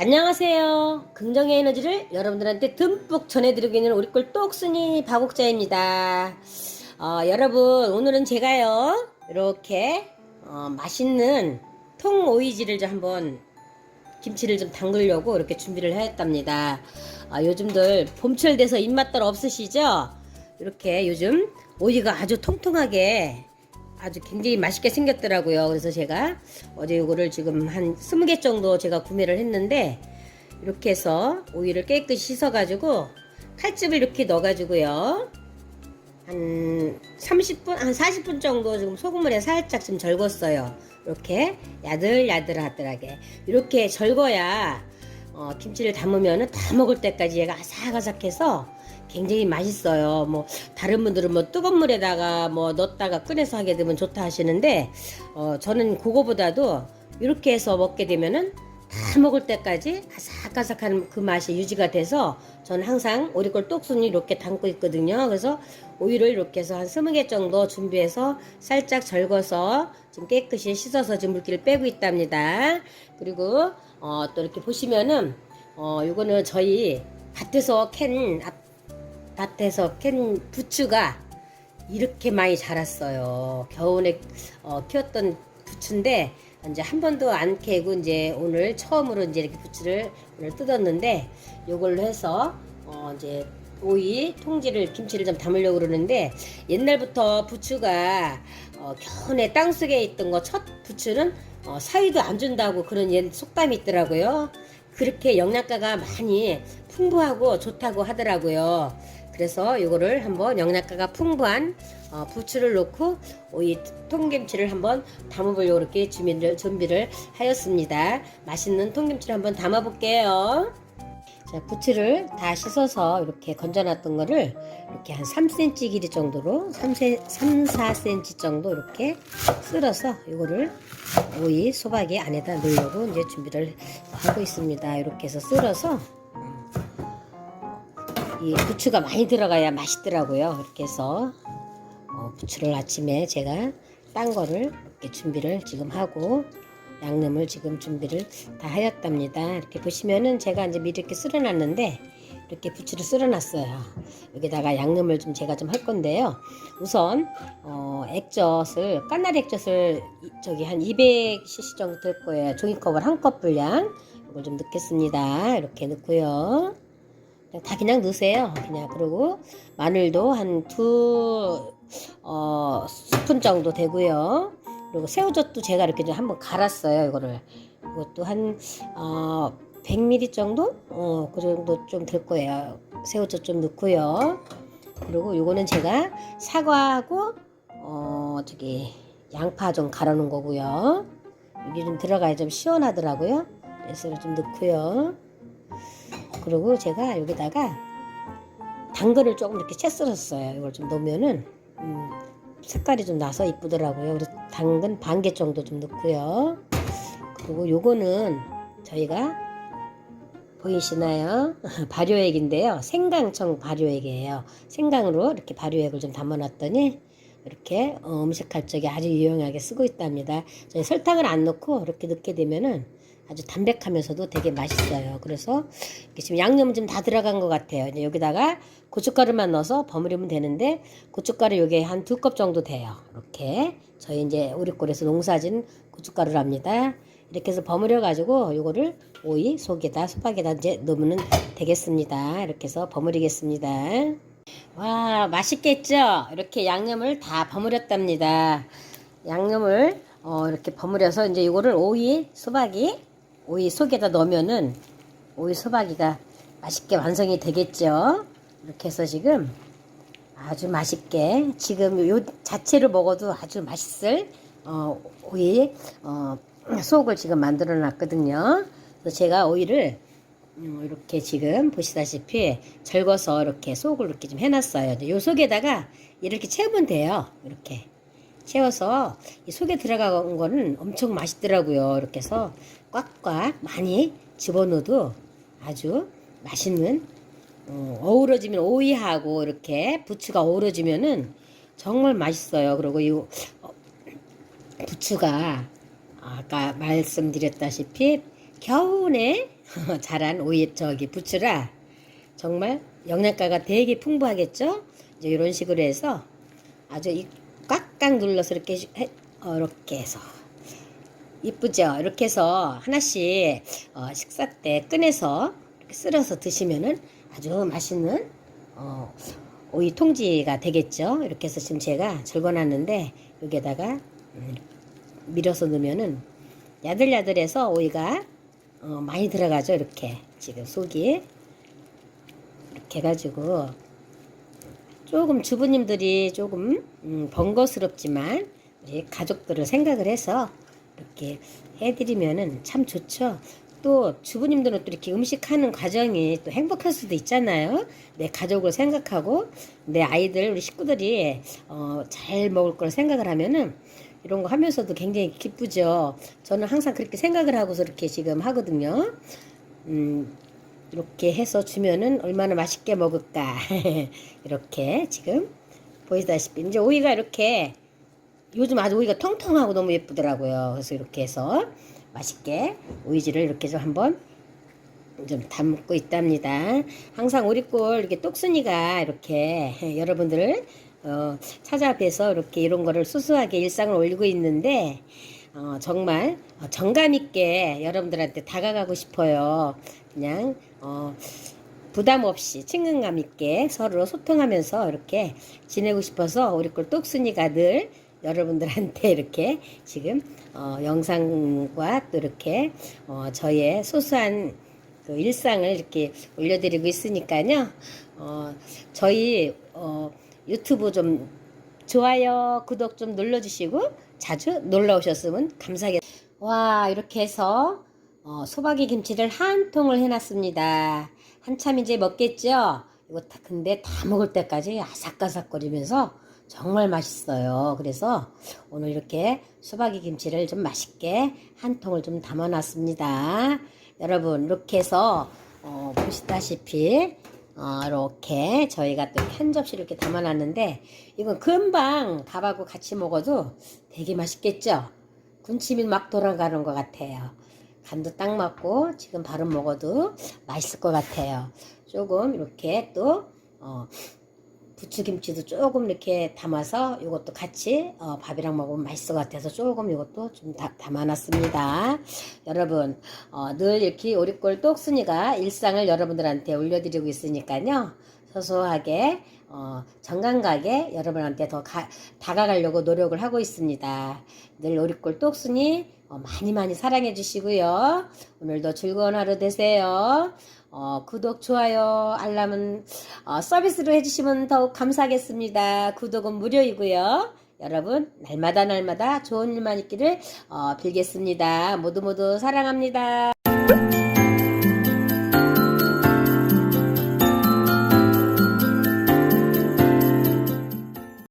안녕하세요. 긍정의 에너지를 여러분들한테 듬뿍 전해드리고 있는 우리 꼴 똑순이 박옥자입니다. 어, 여러분 오늘은 제가요 이렇게 어, 맛있는 통오이지를 좀 한번 김치를 좀 담그려고 이렇게 준비를 했답니다. 아, 요즘들 봄철 돼서 입맛들 없으시죠? 이렇게 요즘 오이가 아주 통통하게 아주 굉장히 맛있게 생겼더라고요. 그래서 제가 어제 이거를 지금 한 20개 정도 제가 구매를 했는데 이렇게 해서 오이를 깨끗이 씻어가지고 칼집을 이렇게 넣어가지고요. 한 30분, 한 40분 정도 지금 소금물에 살짝 좀 절궜어요. 이렇게 야들야들하더라게. 이렇게 절궈야 어, 김치를 담으면 다 먹을 때까지 얘가 아삭아삭해서 굉장히 맛있어요. 뭐 다른 분들은 뭐 뜨거운 물에다가 뭐 넣었다가 꺼내서 하게 되면 좋다 하시는데 어, 저는 그거보다도 이렇게 해서 먹게 되면은 다 먹을 때까지 아삭아삭한 그 맛이 유지가 돼서 저는 항상 오리골 똑순이 이렇게 담고 있거든요. 그래서 오이를 이렇게 해서 한 20개 정도 준비해서 살짝 절궈서 좀 깨끗이 씻어서 지금 물기를 빼고 있답니다. 그리고 어, 또 이렇게 보시면은 어, 요거는 저희 밭에서 캔 앞- 밭에서 캔 부추가 이렇게 많이 자랐어요. 겨울에 어, 키웠던 부추인데 이제 한 번도 안 캐고 이제 오늘 처음으로 이제 이렇게 부추를 오늘 뜯었는데 요걸로 해서 어, 이제 오이 통지를 김치를 좀 담으려고 그러는데 옛날부터 부추가 어, 겨우내 땅 속에 있던 거 첫 부추는 어, 사위도 안 준다고 그런 옛 속담이 있더라고요. 그렇게 영양가가 많이 풍부하고 좋다고 하더라고요. 그래서 이거를 한번 영양가가 풍부한 어, 부추를 넣고 오이 통김치를 한번 담아보려고 이렇게 준비를, 준비를 하였습니다. 맛있는 통김치를 한번 담아볼게요. 자, 부추를 다 씻어서 이렇게 건져놨던 거를 이렇게 한 3cm 길이 정도로 3, 3 4cm 정도 이렇게 쓸어서 이거를 오이 소박이 안에다 넣으려고 이제 준비를 하고 있습니다. 이렇게 해서 쓸어서 이 부추가 많이 들어가야 맛있더라고요. 이렇게 해서 어, 부추를 아침에 제가 딴 거를 이렇게 준비를 지금 하고 양념을 지금 준비를 다 하였답니다. 이렇게 보시면은 제가 이제 미리 이렇게 쓸어놨는데 이렇게 부추를 쓸어놨어요. 여기다가 양념을 좀 제가 좀 할 건데요. 우선 어, 액젓을 까나리 액젓을 이- 저기 한 200cc 정도 될 거예요. 종이컵을 한 컵 분량 이걸 좀 넣겠습니다. 이렇게 넣고요. 그냥 다 그냥 넣으세요. 그냥 그리고 마늘도 한두 어, 스푼 정도 되고요. 그리고 새우젓도 제가 이렇게 좀 한번 갈았어요. 이거를 이것도 한 어, 100ml 정도 어, 그 정도 좀 될 거예요. 새우젓 좀 넣고요. 그리고 요거는 제가 사과하고 어 저기 양파 좀 갈아 놓은 거고요. 여기 좀 들어가야 좀 시원하더라고요. 그래서 좀 넣고요. 그리고 제가 여기다가 당근을 조금 이렇게 채 썰었어요. 이걸 좀 넣으면은 음, 색깔이 좀 나서 이쁘더라고요. 그래서 당근 반 개 정도 좀 넣고요. 그리고 요거는 저희가 보이시나요? 발효액인데요. 생강청 발효액이에요. 생강으로 이렇게 발효액을 좀 담아놨더니 이렇게 어, 음식할 적에 아주 유용하게 쓰고 있답니다. 저희 설탕을 안 넣고 이렇게 넣게 되면은 아주 담백하면서도 되게 맛있어요. 그래서 지금 양념은 좀다 들어간 것 같아요. 이제 여기다가 고춧가루만 넣어서 버무리면 되는데 고춧가루 요게 한 두 컵 정도 돼요. 이렇게 저희 이제 우리골에서 농사진 고춧가루랍니다. 이렇게 해서 버무려 가지고 요거를 오이 속에다 수박에다 이제 넣으면 되겠습니다. 이렇게 해서 버무리겠습니다. 와 맛있겠죠? 이렇게 양념을 다 버무렸답니다. 양념을 어, 이렇게 버무려서 이제 이거를 오이 수박이 오이 속에다 넣으면은 오이 수박이가 맛있게 완성이 되겠죠. 이렇게 해서 지금 아주 맛있게 지금 요 자체로 먹어도 아주 맛있을 어, 오이 어, 속을 지금 만들어 놨거든요. 그래서 제가 오이를 음, 이렇게 지금 보시다시피 절거서 이렇게 속을 이렇게 좀 해놨어요. 요 속에다가 이렇게 채우면 돼요. 이렇게 채워서 이 속에 들어간 거는 엄청 맛있더라고요. 이렇게 해서 꽉꽉 많이 집어넣어도 아주 맛있는 어, 어우러지면 오이하고 이렇게 부추가 어우러지면은 정말 맛있어요. 그리고 이 어, 부추가 아까 말씀드렸다시피 겨우내 자란 오이 저기 부추라 정말 영양가가 되게 풍부하겠죠? 이제 이런 식으로 해서 아주 이 꽉꽉 눌러서 이렇게 해, 어, 이렇게 해서 이쁘죠? 이렇게 해서 하나씩 어, 식사 때 꺼내서 이렇게 쓸어서 드시면은 아주 맛있는 어, 오이 통지가 되겠죠? 이렇게 해서 지금 제가 절궈놨는데 여기에다가 음, 밀어서 넣으면은 야들야들해서 오이가 어, 많이 들어가죠. 이렇게 지금 속이 이렇게 해가지고 조금 주부님들이 조금 음, 번거스럽지만 우리 가족들을 생각을 해서 이렇게 해드리면은 참 좋죠. 또 주부님들은 또 이렇게 음식하는 과정이 또 행복할 수도 있잖아요. 내 가족을 생각하고 내 아이들 우리 식구들이 어, 잘 먹을 걸 생각을 하면은 이런 거 하면서도 굉장히 기쁘죠. 저는 항상 그렇게 생각을 하고서 이렇게 지금 하거든요. 음, 이렇게 해서 주면은 얼마나 맛있게 먹을까. 이렇게 지금 보이다시피 이제 오이가 이렇게 요즘 아주 오이가 통통하고 너무 예쁘더라고요. 그래서 이렇게 해서 맛있게 오이지를 이렇게 좀 한번 좀 담고 있답니다. 항상 오리골 이렇게 똑순이가 이렇게 여러분들을 어, 찾아뵈서 이렇게 이런 거를 수수하게 일상을 올리고 있는데 어, 정말 어, 정감 있게 여러분들한테 다가가고 싶어요. 그냥 어, 부담 없이 친근감 있게 서로 소통하면서 이렇게 지내고 싶어서 우리 꼴 똑순이가 늘 여러분들한테 이렇게 지금 어, 영상과 또 이렇게 어, 저의 소소한 그 일상을 이렇게 올려드리고 있으니까요. 어, 저희 어, 유튜브 좀 좋아요, 구독 좀 눌러주시고 자주 놀러 오셨으면 감사하겠. 와 이렇게 해서 어, 소박이 김치를 한 통을 해놨습니다. 한참 이제 먹겠죠. 이거 다 근데 다 먹을 때까지 아삭아삭거리면서 정말 맛있어요. 그래서 오늘 이렇게 수박이 김치를 좀 맛있게 한 통을 좀 담아놨습니다. 여러분 이렇게 해서 어, 보시다시피 어, 이렇게 저희가 또 한 접시를 이렇게 담아놨는데 이건 금방 밥하고 같이 먹어도 되게 맛있겠죠? 군침이 막 돌아가는 것 같아요. 간도 딱 맞고 지금 바로 먹어도 맛있을 것 같아요. 조금 이렇게 또 어, 부추김치도 조금 이렇게 담아서 이것도 같이 어, 밥이랑 먹으면 맛있을 것 같아서 조금 이것도 좀 다, 담아놨습니다. 여러분 어, 늘 이렇게 오리골 똑순이가 일상을 여러분들한테 올려드리고 있으니까요. 소소하게 어, 정감가게 여러분한테 더 가, 다가가려고 노력을 하고 있습니다. 늘 오리골 똑순이 어, 많이 많이 사랑해 주시고요. 오늘도 즐거운 하루 되세요. 어, 구독, 좋아요, 알람은 어, 서비스로 해주시면 더욱 감사하겠습니다. 구독은 무료이고요. 여러분 날마다 날마다 좋은 일만 있기를 어, 빌겠습니다. 모두 모두 사랑합니다.